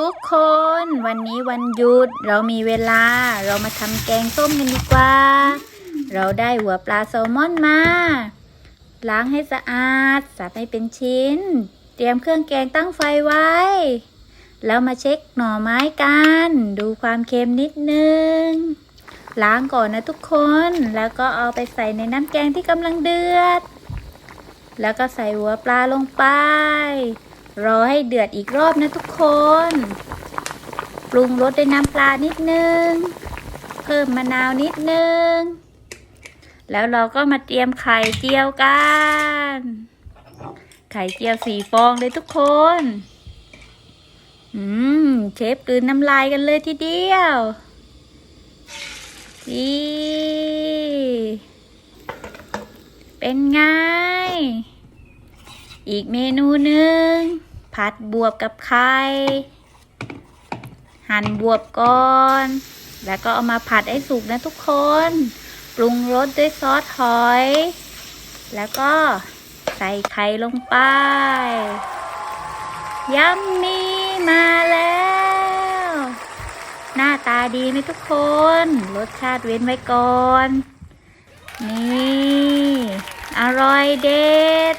ทุกคนวันนี้วันหยุดเรามีเวลาเรามาทำแกงส้มกันดีกว่า เราได้หัวปลาแซลมอนมา ล้างให้สะอาด สับให้เป็นชิ้น เตรียมเครื่องแกงตั้งไฟไว้ แล้วมาเช็คหน่อไม้กัน ดูความเค็มนิดนึง ล้างก่อนนะทุกคนแล้วก็เอาไปใส่ในน้ำแกงที่กำลังเดือด แล้วก็ใส่หัวปลาลงไป รอให้เดือดอีกรอบนะทุกคน ปรุงรสด้วยน้ำปลานิดนึง เพิ่มมะนาวนิดนึง แล้วเราก็มาเตรียมไข่เจียวกัน ไข่เจียวสี่ฟองเลยทุกคน อืม เชฟกลืนน้ำลายกันเลยทีเดียวนี่เป็นไง อีกเมนูหนึ่งผัดบวบกับไข่หั่นบวบก่อน แล้วก็เอามาผัดให้สุกนะทุกคน ปรุงรสด้วยซอสหอย แล้วก็ใส่ไข่ลงไป ยัมมีมาแล้ว หน้าตาดีไหมทุกคน รสชาติเว้นไว้ก่อน นี่ อร่อยเด็ด